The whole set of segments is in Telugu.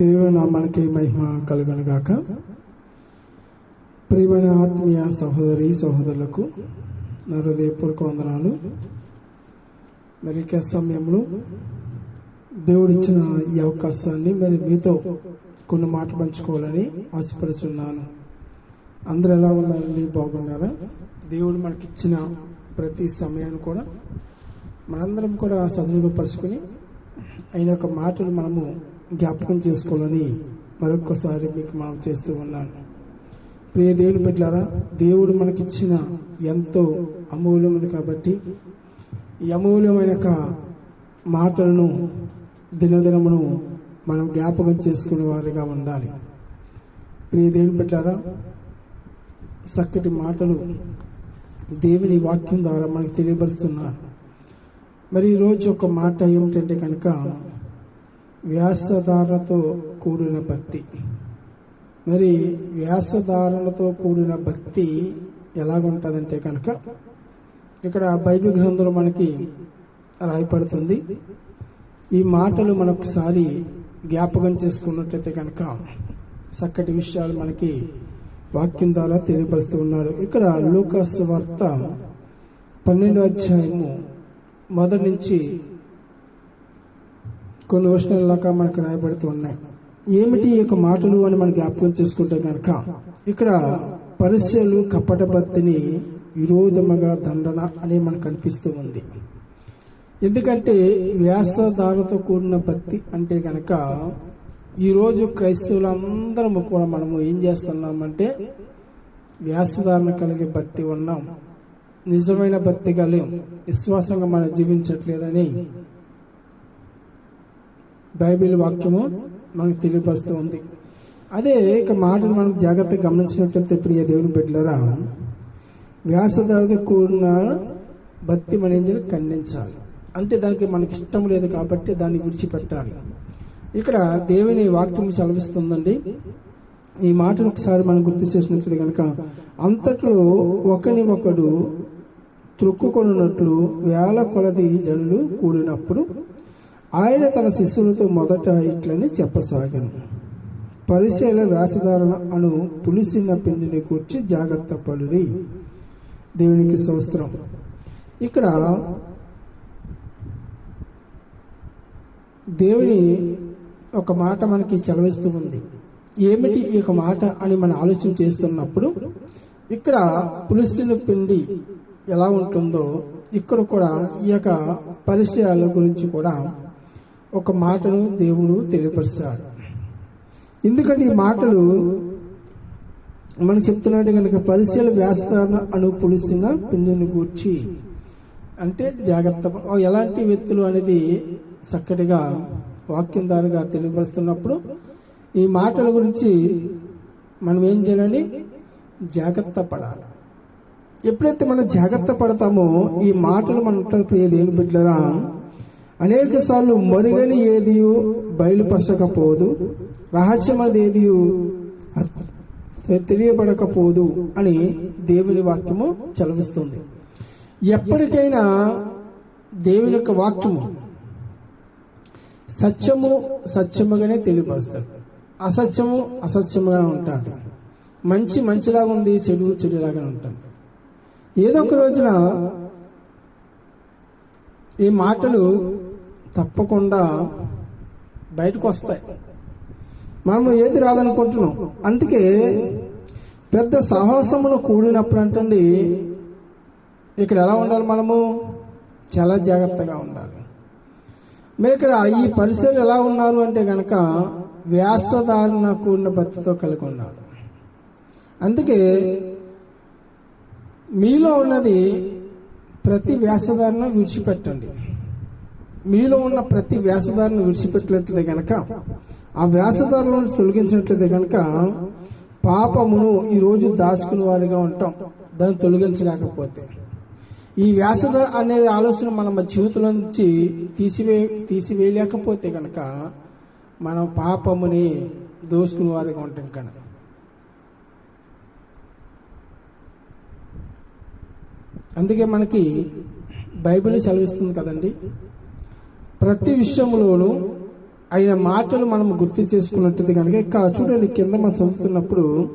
దేవునామానికి మహిమ కలుగనుగాక. ప్రియమైన ఆత్మీయ సహోదరి సహోదరులకు నా హృదయపూర్వక వందనాలు. మరి ఇక సమయంలో దేవుడిచ్చిన ఈ అవకాశాన్ని మరి మీతో కొన్ని మాట పంచుకోవాలని ఆశపడుచున్నాను. అందరు ఎలా ఉన్నారండి? బాగున్నారా? దేవుడు మనకిచ్చిన ప్రతి సమయాన్ని కూడా మనందరం కూడా సదుపరుచుకొని ఆయన యొక్క మాటలు మనము జ్ఞాపకం చేసుకోవాలని మరొకసారి మీకు మనం చేస్తూ ఉన్నాను. ప్రియ దేవుని పెట్టారా దేవుడు మనకిచ్చిన ఎంతో అమూల్యమైనది కాబట్టి ఈ అమూల్యమైన మాటలను దినదినమును మనం జ్ఞాపకం చేసుకునే వారిగా ఉండాలి. ప్రియ దేవుని పెట్టారా చక్కటి మాటలు దేవుని వాక్యం ద్వారా మనకు తెలియపరుస్తున్నారు. మరి ఈరోజు ఒక మాట ఏమిటంటే కనుక వ్యాసధారణతో కూడిన భక్తి. మరి వ్యాసధారణతో కూడిన భక్తి ఎలాగుంటుందంటే కనుక ఇక్కడ బైబిల్ గ్రంథంలో మనకి రాయపడుతుంది ఈ మాటలు మనొకసారి జ్ఞాపకం చేసుకున్నట్లయితే కనుక చక్కటి విషయాలు మనకి వాక్యం ద్వారా తెలియపరుస్తూ ఉన్నారు. ఇక్కడ లూకాస్ వార్త పన్నెండో అధ్యాయము మొదటి నుంచి కొన్ని వర్షాల మనకు రాయబడుతూ ఉన్నాయి. ఏమిటి ఈ యొక్క మాటలు అని మనం జ్ఞాపకం చేసుకుంటే కనుక ఇక్కడ పరిశ్రమలు కపట విరోధముగా దండన అని మనకు కనిపిస్తూ ఉంది. ఎందుకంటే వ్యాసధారతో కూడిన భక్తి అంటే కనుక ఈరోజు క్రైస్తవులందరము కూడా మనము ఏం చేస్తున్నామంటే వ్యాసధారణ కలిగే భక్తి ఉన్నాం. నిజమైన భక్తిగా లేం. విశ్వాసంగా మనం జీవించట్లేదని బైబిల్ వాక్యము మనకు తెలియపరుస్తూ ఉంది. అదే ఇక మాటలు మనం జాగ్రత్తగా గమనించినట్లయితే ప్రియ దేవుని బిడ్డలరా వ్యాసధారతో కూడిన భక్తి మనేంజలు ఖండించాలి. అంటే దానికి మనకి ఇష్టం లేదు కాబట్టి దాన్ని విడిచిపెట్టాలి. ఇక్కడ దేవుని వాక్యం సెలవిస్తుందండి. ఈ మాటను ఒకసారి మనం గుర్తు చేసినట్లయితే కనుక అంతట్లో ఒకని ఒకడు త్రుక్కుకొనున్నట్లు వేల కొలది జనులు కూడినప్పుడు ఆయన తన శిష్యులతో మొదట ఇట్లని చెప్పసాగను. పరిశీల వ్యాసధారణ అను పులిసిన పిండిని కూర్చి జాగ్రత్త పడుడి. దేవునికి సంవత్సరం ఇక్కడ దేవుని ఒక మాట మనకి చలవిస్తూ ఉంది. ఏమిటి ఈ యొక్క మాట అని మనం ఆలోచన చేస్తున్నప్పుడు ఇక్కడ పులిసిన పిండి ఎలా ఉంటుందో ఇక్కడ కూడా ఈ యొక్క పరిచయాల గురించి కూడా ఒక మాటను దేవుడు తెలియపరుస్తాడు. ఎందుకంటే ఈ మాటలు మనం చెప్తున్నాడు కనుక పరిశీల వ్యాసధారణ అను పులిసిన పిండిని గూర్చి అంటే జాగ్రత్త ఎలాంటి వ్యక్తులు అనేది చక్కటిగా వాక్యం దారుగా తెలియపరుస్తున్నప్పుడు ఈ మాటల గురించి మనం ఏం చేయాలని జాగ్రత్త పడాలి. ఎప్పుడైతే మనం జాగ్రత్త పడతామో ఈ మాటలు మన ప్రియ దేవుని బిడ్డరా అనేక సార్లు మరుగని ఏది బయలుపరచకపోదు రహస్యమది తెలియబడకపోదు అని దేవుని వాక్యము చలవిస్తుంది. ఎప్పటికైనా దేవుని యొక్క వాక్యము సత్యము సత్యముగానే తెలియపరుస్తాడు అసత్యము అసత్యముగానే ఉంటుంది. మంచి మంచిలాగా ఉంది చెడు చెడులాగా ఉంటుంది. ఏదో ఒక రోజున ఈ మాటలు తప్పకుండా బయటకు వస్తాయి మనము ఏది రాదనుకుంటున్నాం? అందుకే పెద్ద సాహసమును కూడినప్పుడు అంటండి ఇక్కడ ఎలా ఉండాలి మనము? చాలా జాగ్రత్తగా ఉండాలి. మీరు ఇక్కడ ఈ పరిసరాలు ఎలా ఉన్నారు అంటే కనుక వ్యాసధారణ కూడిన భక్తితో కలిగి ఉన్నారు. అందుకే మీలో ఉన్నది ప్రతి వ్యాసధారణ విడిచిపెట్టండి. మీలో ఉన్న ప్రతి వ్యాసదారిని విడిచిపెట్టినట్లయితే కనుక ఆ వ్యాసదారులను తొలగించినట్లయితే కనుక పాపమును ఈరోజు దాచుకునే వారిగా ఉంటాం. దాన్ని తొలగించలేకపోతే. ఈ వ్యాసద అనేది ఆలోచన మన జీవితంలో నుంచి తీసివే తీసివేయలేకపోతే కనుక మనం పాపముని దోసుకుని వారిగా ఉంటాం కనుక. అందుకే మనకి బైబిల్ సెలవిస్తుంది కదండి? ప్రతి విషయంలోనూ ఆయన మాటలు మనం గుర్తు చేసుకున్నట్టు కనుక చూడండి కింద మనం చదువుతున్నప్పుడు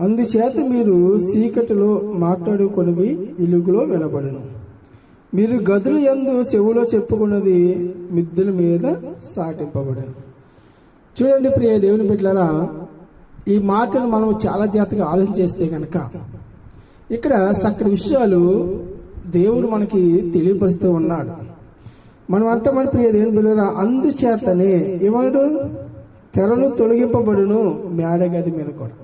అందుచేత మీరు చీకటిలో మాట్లాడుకునేవి ఇలుగులో వినబడను. మీరు గదులు ఎందు చెవులో చెప్పుకున్నది మిద్దుల మీద సాటింపబడను. చూడండి ప్రియ దేవుని బిడ్డలారా ఈ మాటలు మనం చాలా జాగ్రత్తగా ఆలోచన చేస్తే కనుక ఇక్కడ చక్కటి విషయాలు దేవుడు మనకి తెలియపరుస్తూ ఉన్నాడు. మనం అంటే మన ప్రియ దేవుని బిడ్డలారా అందుచేతనే ఏమాడు తెరలు తొలగింపబడును మేడగది మీద కూడా.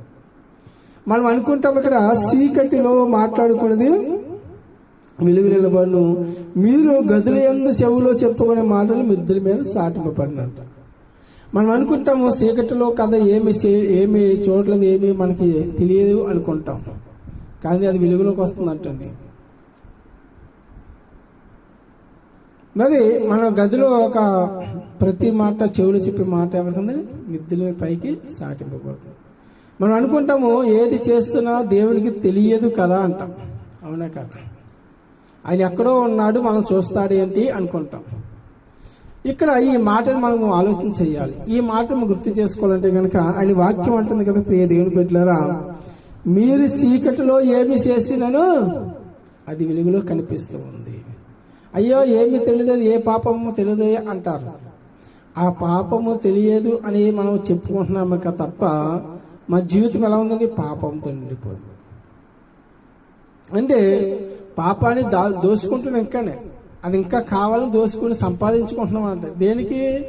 మనం అనుకుంటాం ఇక్కడ సీకటిలో మాట్లాడుకున్నది వెలుగు నిలబడును. మీరు గదుల ఎందు చెవులో చెప్పుకునే మాటలు మిద్దెల మీద సాటింపబడినంట మనం అనుకుంటాము చీకటిలో కథ ఏమి ఏమి చూడలేదు ఏమి మనకి తెలియదు అనుకుంటాం. కానీ అది వెలుగులోకి వస్తుందంటండి. మరి మన గదిలో ఒక ప్రతి మాట చెవులు చెప్పి మాట ఎవరికి ఉందని పైకి సాటింపబడుతుంది. మనం అనుకుంటాము ఏది చేస్తున్నా దేవునికి తెలియదు కదా అంటాం. అవునా కదా? ఆయన ఎక్కడో ఉన్నాడు మనం చూస్తాడు ఏంటి అనుకుంటాం. ఇక్కడ ఈ మాటను మనం ఆలోచన చేయాలి. ఈ మాటను గుర్తు చేసుకోవాలంటే కనుక ఆయన వాక్యం అంటుంది కదా ప్రియ దేవుని బిడ్డలారా మీరు చీకటిలో ఏమి చేసినను అది వెలుగులో కనిపిస్తూ అయ్యో ఏమి తెలియదు ఏ పాపము తెలియదు అంటారు. ఆ పాపము తెలియదు అని మనం చెప్పుకుంటున్నాము తప్ప మా జీవితం ఎలా ఉందండి? పాపంతో నిండిపోయింది. అంటే పాపాన్ని దా దోసుకుంటున్నాం ఇంకానే. అది ఇంకా కావాలని దోసుకుని సంపాదించుకుంటున్నాం అంటే దేనికి?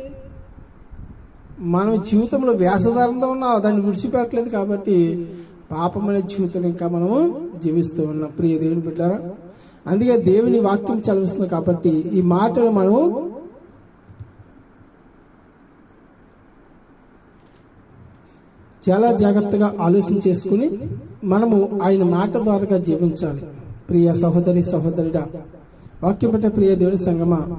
మనం జీవితంలో వ్యాసధారంతో ఉన్నా దాన్ని విడిచిపెట్టలేదు కాబట్టి పాపమైన జీవితం ఇంకా మనము జీవిస్తూ ఉన్నాం. ప్రియ దేవుని బిడ్డారా అందుకే దేవుని వాక్యం చదివిస్తుంది కాబట్టి ఈ మాటలు మనము చాలా జాగ్రత్తగా ఆలోచన చేసుకుని మనము ఆయన మాట ద్వారా జీవించాలి. ప్రియ సహోదరి సహోదరుడా వాక్యం ప్రియ దేవుని సంగమ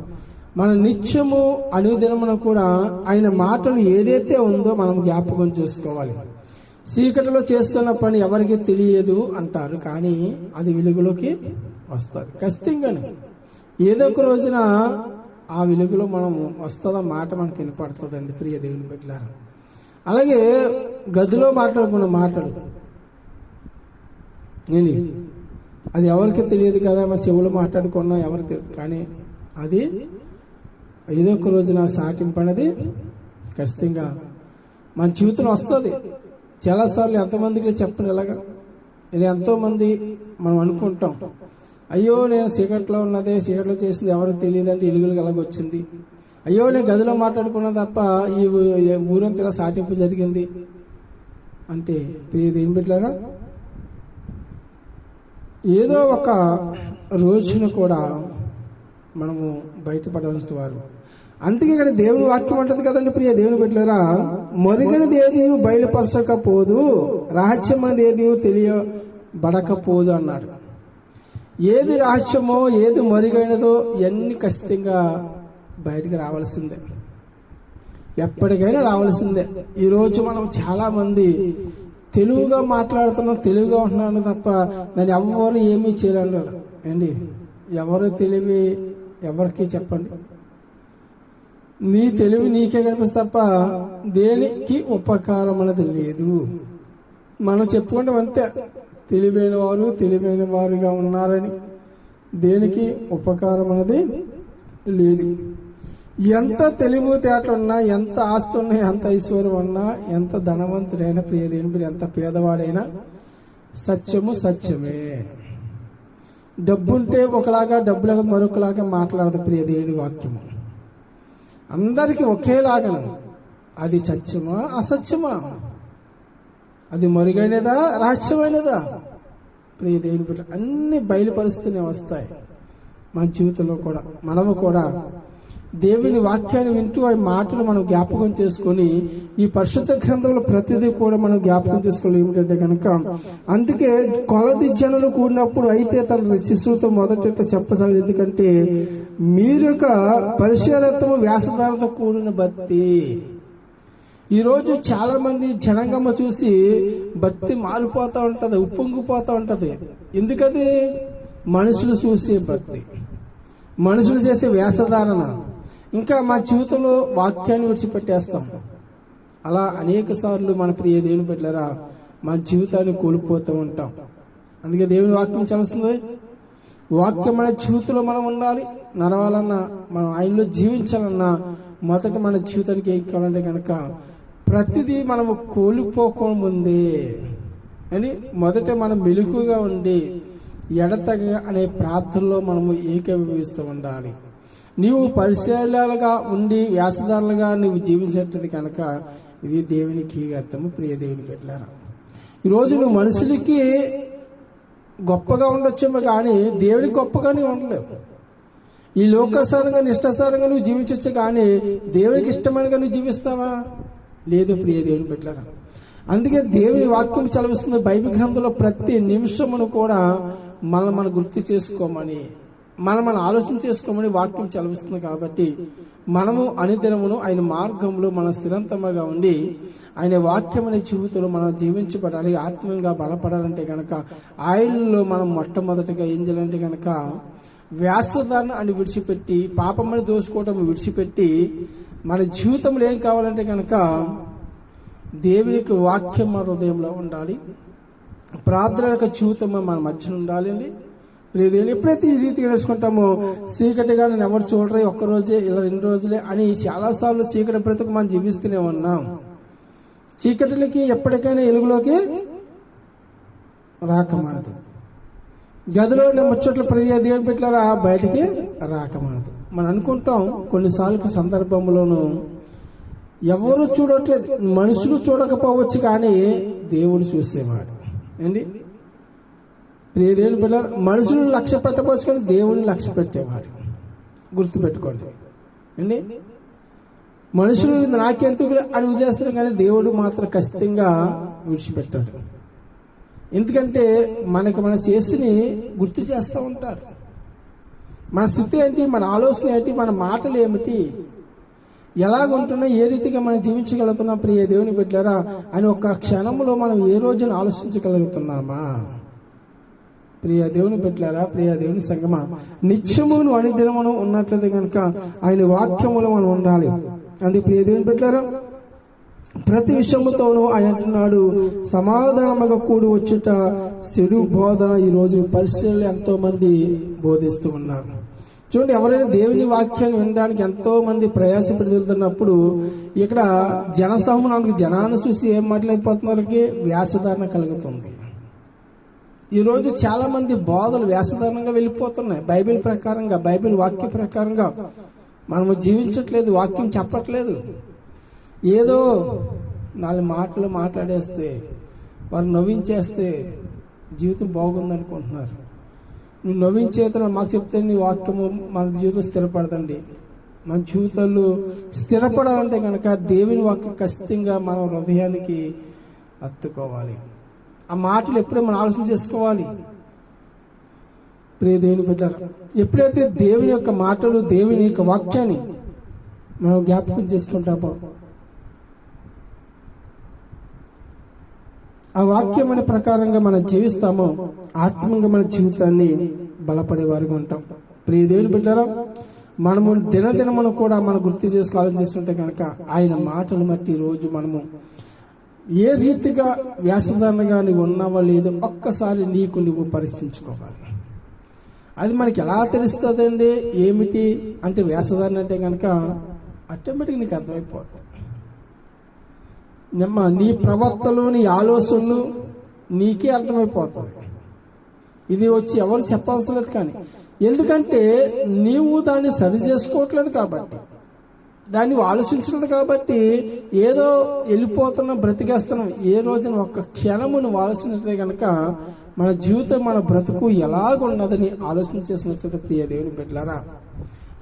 మన నిత్యము అనుదినమున కూడా ఆయన మాటలు ఏదైతే ఉందో మనం జ్ఞాపకం చేసుకోవాలి. చీకటిలో చేస్తున్న పని ఎవరికి తెలియదు అంటారు కానీ అది వెలుగులోకి వస్తుంది. ఖచ్చితంగానే. ఏదో ఒక రోజున ఆ వెలుగులో మనం వస్తుందా మాట మనకి వినపడుతుందండి ప్రియ దేవుని పెట్టారు అలాగే గదిలో మాట్లాడుకున్న మాటలు. నేను అది ఎవరికి తెలియదు కదా మన చెవులు మాట్లాడుకున్నాం ఎవరికి తెలియదు కానీ అది ఏదో ఒక రోజున సాటింపనేది ఖచ్చితంగా. మన జీవితం వస్తుంది. చాలాసార్లు ఎంతమందికి చెప్పను ఇలాగా. ఇలా ఎంతోమంది మనం అనుకుంటాం. అయ్యో నేను చీకట్లో ఉన్నదే చీకట్లో చేసింది ఎవరికి తెలియదంటే ఇలుగులు కలగొచ్చింది అయ్యో నేను గదిలో మాట్లాడుకున్నా తప్ప ఈ ఊరంతా ఇలా సాటింపు జరిగింది. అంటే ప్రియది ఏం పెట్టారా? ఏదో ఒక రోజున కూడా మనము బయటపడవలసిన వారు. అందుకే ఇక్కడ దేవుని వాక్యం ఉంటుంది కదండి ప్రియ దేవుని పెట్టలేరా మరుగనిది ఏది బయలుపరచకపోదు రహస్యమైనది ఏది తెలియబడకపోదు అన్నాడు. ఏది రహస్యమో ఏది మరుగైనదో ఇవన్నీ ఖచ్చితంగా బయటికి రావాల్సిందే. ఎప్పటికైనా రావాల్సిందే. ఈరోజు మనం చాలామంది తెలుగుగా మాట్లాడుతున్నాం తెలుగుగా ఉంటున్నాను తప్ప నన్ను ఎవరు ఏమీ చేయలేరు. అండి ఎవరు తెలివి ఎవరికి చెప్పండి? నీ తెలివి నీకే కనిపిస్తే తప్ప దేనికి ఉపకారం అనేది లేదు. మనం చెప్పుకుంటాం అంతే. తెలివైన వారు తెలివైన వారుగా ఉన్నారని దేనికి ఉపకారం అనేది లేదు. ఎంత తెలివి తేటలున్నా ఎంత ఆస్తి ఉన్నా ఎంత ఐశ్వర్యం ఉన్నా ఎంత ధనవంతుడైనా ప్రియదేవుడు ఎంత పేదవాడైనా సత్యము సత్యమే. డబ్బుంటే ఒకలాగా డబ్బు లేకపోతే మరొకలాగా మాట్లాడదు ప్రియదేవుని వాక్యము. అందరికీ ఒకేలాగా అది సత్యమా అసత్యమా? అది మరుగైనదా? రహస్యమైనదా? ప్రియ దేవుని బిడ్డ అన్ని బయలుపరుస్తూనే వస్తాయి. మన జీవితంలో కూడా మనము కూడా దేవుని వాక్యాన్ని వింటూ ఆ మాటలు మనం జ్ఞాపకం చేసుకొని ఈ పరిశుద్ధ గ్రంథంలో ప్రతిదీ కూడా మనం జ్ఞాపకం చేసుకోవాలి. ఏమిటంటే కనుక అందుకే కొలది జనులు కూడినప్పుడు అయితే తన శిశువుతో మొదట చెప్పసాగు ఎందుకంటే మీరు యొక్క పరిశీలత్వము వ్యాసధారతో కూడిన భక్తి. ఈరోజు చాలామంది చాలా మంది చూసి భక్తి మారిపోతూ ఉంటుంది ఉప్పొంగిపోతూ ఉంటుంది. ఎందుకది? మనుషులు చూసే భక్తి. మనుషులు చేసే వేషధారణ ఇంకా మా జీవితంలో వాక్యాన్ని విడిచిపెట్టేస్తాం. అలా అనేక సార్లు మన ప్రియ దేవుని పెట్టారా మా జీవితాన్ని కోల్పోతూ ఉంటాం. అందుకే దేవుని వాక్యం చేస్తుంది వాక్యం మన జీవితంలో మనం ఉండాలి నడవాలన్నా మనం ఆయనలో జీవించాలన్నా మొదట మన జీవితానికి ఏం కావాలంటే కనుక ప్రతిదీ మనము కోల్పోకముందే అని మొదట మనం మెలుకుగా ఉండి ఎడతగ అనే ప్రార్థనలో మనము ఏకీభవిస్తూ ఉండాలి. నీవు పరిశీలాలుగా ఉండి వ్యాసదారులుగా నువ్వు జీవించేటది కనుక ఇది దేవునికి అర్థము ప్రియ దేవుని పెట్టారా ఈరోజు నువ్వు మనుషులకి గొప్పగా ఉండొచ్చేమో కానీ దేవునికి గొప్పగానే ఉండలేవు. ఈ లోకసారంగా నిష్టాసారంగా నువ్వు జీవించవచ్చు కానీ దేవునికి ఇష్టమైనగా నువ్వు జీవిస్తావా? లేదు ప్రియ దేవుని పెట్టారా అందుకే దేవుని వాక్యం చలవిస్తుంది బైబిల్ గ్రంథంలో ప్రతి నిమిషమును కూడా మనం మనం గుర్తు చేసుకోమని మనం మనం ఆలోచన చేసుకోమని వాక్యం చలవిస్తుంది కాబట్టి మనము అనుదినమును ఆయన మార్గంలో మన స్థిరంతముగా ఉండి ఆయన వాక్యం అనే జీవితంలో మనం జీవించబడాలి ఆత్మీయంగా బలపడాలంటే కనుక ఆయనలో మనం మొట్టమొదటిగా ఏం చేయాలంటే కనుక వ్యాసదాన్ని అని విడిచిపెట్టి పాపమని దోసుకోవటం విడిచిపెట్టి మన జీవితంలో ఏం కావాలంటే కనుక దేవునికి వాక్యం మన హృదయంలో ఉండాలి. ప్రార్థన యొక్క జీవితం మన మధ్యన ఉండాలండి అండి. లేదు ఎప్పుడైతే ఈ రీతిగా నేర్చుకుంటామో చీకటిగా నేను ఎవరు చూడరే ఒక్క రోజే ఇలా రెండు రోజులే అని చాలాసార్లు చీకటి బ్రతుకు మనం జీవిస్తూనే ఉన్నాం. చీకటిలకి ఎప్పటికైనా ఎలుగులోకి రాకమానదు. గదిలో ముచ్చట్లు ప్రతి దేవుని పెట్టారా బయటికి రాకమానదు. మనం అనుకుంటాం కొన్నిసార్లు సందర్భంలోనూ ఎవరు చూడట్లేదు మనుషులు చూడకపోవచ్చు కానీ దేవుడు చూసేవాడు. ఏంటి? ప్రియదేవుని పిల్లలు మనుషులు లక్ష్య పెట్టవచ్చు కానీ దేవుని లక్ష్య పెట్టేవాడు. గుర్తుపెట్టుకోండి. అండి మనుషులు నాకెందుకు అని వదిలేస్తారు కానీ దేవుడు మాత్రం ఖచ్చితంగా విడిచిపెట్టాడు. ఎందుకంటే మనకి మన చేసిని గుర్తు చేస్తూ ఉంటారు మన స్థితి ఏంటి? మన ఆలోచన ఏంటి? మన మాటలు ఏమిటి? ఎలాగుంటున్నా ఏ రీతిగా మనం జీవించగలుగుతున్నాం? ప్రియ దేవుని బిడ్డారా అని ఒక క్షణంలో మనం ఏ రోజున ఆలోచించగలుగుతున్నామా? ప్రియ దేవుని పెట్టారా ప్రియ దేవుని సంగమా నిత్యమును అనుదినమును ఉన్నట్లయితే కనుక ఆయన వాక్యములో మనం ఉండాలి. అందుకు ప్రియ దేవుని పెట్టారా ప్రతి విషయముతోనూ ఆయన అంటున్నాడు సమాధానముగా కూడి వచ్చుట చెడు బోధన ఈ రోజు పరిశీలన ఎంతో మంది బోధిస్తూ ఉన్నారు. చూడండి ఎవరైనా దేవుని వాక్యాన్ని వినడానికి ఎంతో మంది ప్రయాసపడి వెళ్తున్నప్పుడు ఇక్కడ జనసమూహానికి జనాన్ని చూసి ఏం మాట్లాడిపోతున్నారకి వ్యాసధారణ కలుగుతుంది. ఈరోజు చాలా మంది బోధలు వ్యాసధారణంగా వెళ్ళిపోతున్నాయి. బైబిల్ ప్రకారంగా బైబిల్ వాక్య ప్రకారంగా. మనము జీవించట్లేదు వాక్యం చెప్పట్లేదు. ఏదో నాలుగు మాటలు మాట్లాడేస్తే వారు నవ్వించేస్తే జీవితం బాగుందనుకుంటున్నారు. నువ్వు నవ్వించేతను మాకు చెప్తే నీ వాక్యము మన జీవితం స్థిరపడదండి. మన జీవితాలు స్థిరపడాలంటే కనుక దేవుని వాక్యం ఖచ్చితంగా మన హృదయానికి అత్తుకోవాలి. ఆ మాటలు ఎప్పుడే మనం ఆలోచన చేసుకోవాలి. ప్రే దేవుని బిడ్డారు ఎప్పుడైతే దేవుని యొక్క మాటలు దేవుని యొక్క వాక్యాన్ని మనం జ్ఞాపకం చేసుకుంటామో ఆ వాక్యం ప్రకారంగా మనం జీవిస్తామో ఆత్మంగా మన జీవితాన్ని బలపడే వారిగా ఉంటాం. ప్రియ దేవుని బిడ్డారా మనము దినదినమును కూడా మనం గుర్తు చేసుకోవాలని ఆలోచిస్తుంటే కనుక ఆయన మాటలు బట్టి రోజు మనము ఏ రీతిగా వ్యాసధారణగా నీవు ఉన్నావో లేదో ఒక్కసారి నీకు నువ్వు పరీక్షించుకోవాలి. అది మనకి ఎలా తెలుస్తుందండి? ఏమిటి? అంటే వ్యాసధారణ అంటే కనుక ఆటోమేటిక్ నీకు అర్థమైపోతుంది నిమ్మ నీ ప్రవర్తలు నీ ఆలోచనలు నీకే అర్థమైపోతుంది ఇది వచ్చి ఎవరు చెప్పవలసిన లేదు కానీ ఎందుకంటే నీవు దాన్ని సరి చేసుకోవట్లేదు కాబట్టి దాన్ని ఆలోచించలేదు కాబట్టి ఏదో వెళ్ళిపోతున్నా బ్రతికేస్తున్నాం ఏ రోజున ఒక్క క్షణము నువ్వు ఆలోచించే కనుక మన జీవితం మన బ్రతుకు ఎలాగున్నదని ఆలోచన చేసినట్లయితే ప్రియ దేవుని బిడ్డలారా.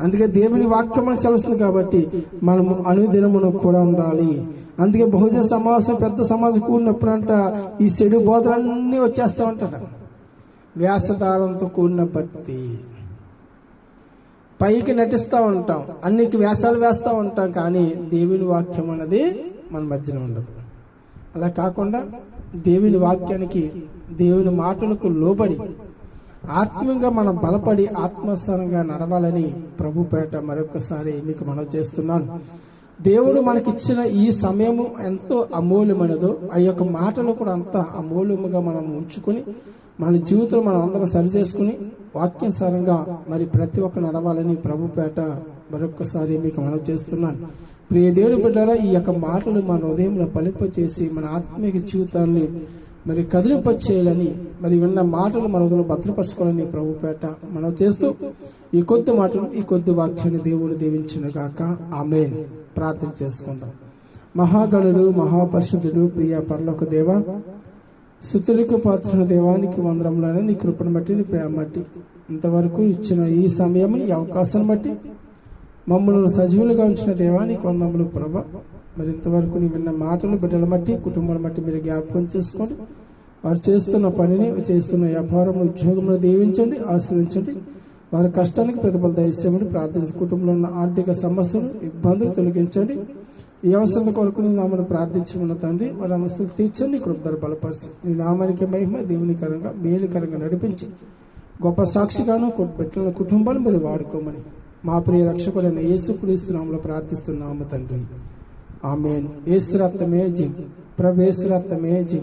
అందుకే దేవుని వాక్యం మనకు చదువుతుంది కాబట్టి మనము అనుదినమును కూడా ఉండాలి. అందుకే బహుజన సమావేశం పెద్ద సమాజం కూడినప్పుడంట ఈ చెడు బోధలన్నీ వచ్చేస్తా ఉంటారు వ్యాసదారంతో కూడిన భక్తి. పైకి నటిస్తూ ఉంటాం. అన్నికి వ్యాసాలు వేస్తూ ఉంటాం కానీ దేవుని వాక్యం అన్నది మన మధ్యన ఉండదు. అలా కాకుండా దేవుని వాక్యానికి దేవుని మాటలకు లోబడి ఆత్మీయంగా మనం బలపడి ఆత్మస్థానంగా నడవాలని ప్రభు పేట మరొకసారి మీకు మనం చేస్తున్నాను. దేవుడు మనకిచ్చిన ఈ సమయము ఎంతో అమూల్యమైనదో ఆ యొక్క మాటలు కూడా అంత అమూల్యముగా మనం ఉంచుకొని మన జీవితం మనం అందరం సరి చేసుకుని వాక్యానుసారంగా మరి ప్రతి ఒక్క నడవాలని ప్రభు పేట మరొకసారి మీకు మనం చేస్తున్నాను. ప్రియ దేవుని బిడ్డారా ఈ యొక్క మాటలు మన హృదయంలో పలింప చేసి మన ఆత్మీయ జీవితాన్ని మరి కదిలిపచ్చేయాలని మరి విన్న మాటలు మన భద్రపరచుకోవాలని ప్రభు పేట మనం చేస్తూ ఈ కొద్ది మాటలు ఈ కొద్ది వాక్యాన్ని దేవుడు దీవించిన గాక. ఆమె ప్రార్థన చేసుకుందాం. మహాగణుడు మహాపరిశుద్ధుడు ప్రియ పరలోక దేవ స్థుతులకు పాత్రన దేవానికి వందరములను నీ కృపను బట్టి నీ ప్రేమ బట్టి ఇంతవరకు ఇచ్చిన ఈ సమయం ఈ అవకాశం బట్టి మమ్మల్ని సజీవులుగా ఉంచిన దేవానికి వందములు ప్రభ. మరి ఇంతవరకు నీ విన్న మాటలు బిడ్డల బట్టి కుటుంబాల బట్టి మీరు జ్ఞాపకం చేసుకొని వారు చేస్తున్న పనిని చేస్తున్న వ్యాపారం ఉద్యోగంలో దీవించండి ఆశ్రయించండి. వారి కష్టానికి ప్రతిఫల దయచేయమని ప్రార్థించి కుటుంబంలో ఉన్న ఆర్థిక సమస్యలు ఇబ్బందులు తొలగించండి. ఈ అవసరం కొరకు నీ నామను ప్రార్థించమన్న తండ్రి. వారి అవస్థలు తీర్చండి కృపధర బలపరిచి నీ నామానికి మహిమ దేవునికరంగా మేలుకరంగా నడిపించి గొప్ప సాక్షిగాను బిడ్డల కుటుంబాలు మీరు వాడుకోమని మా ప్రియ రక్షకుడైన యేసుక్రీస్తునామలో ప్రార్థిస్తున్నాము తండ్రి. ఆమెన్. ఏసురత్నమే జి. ప్రభేశ్వరత్నమే జి.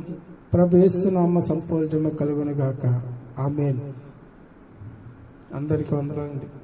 ప్రభేశ్వనామ సంపూర్ణమ కలుగునుగాక ఆమెన్. అందరికీ వందలండి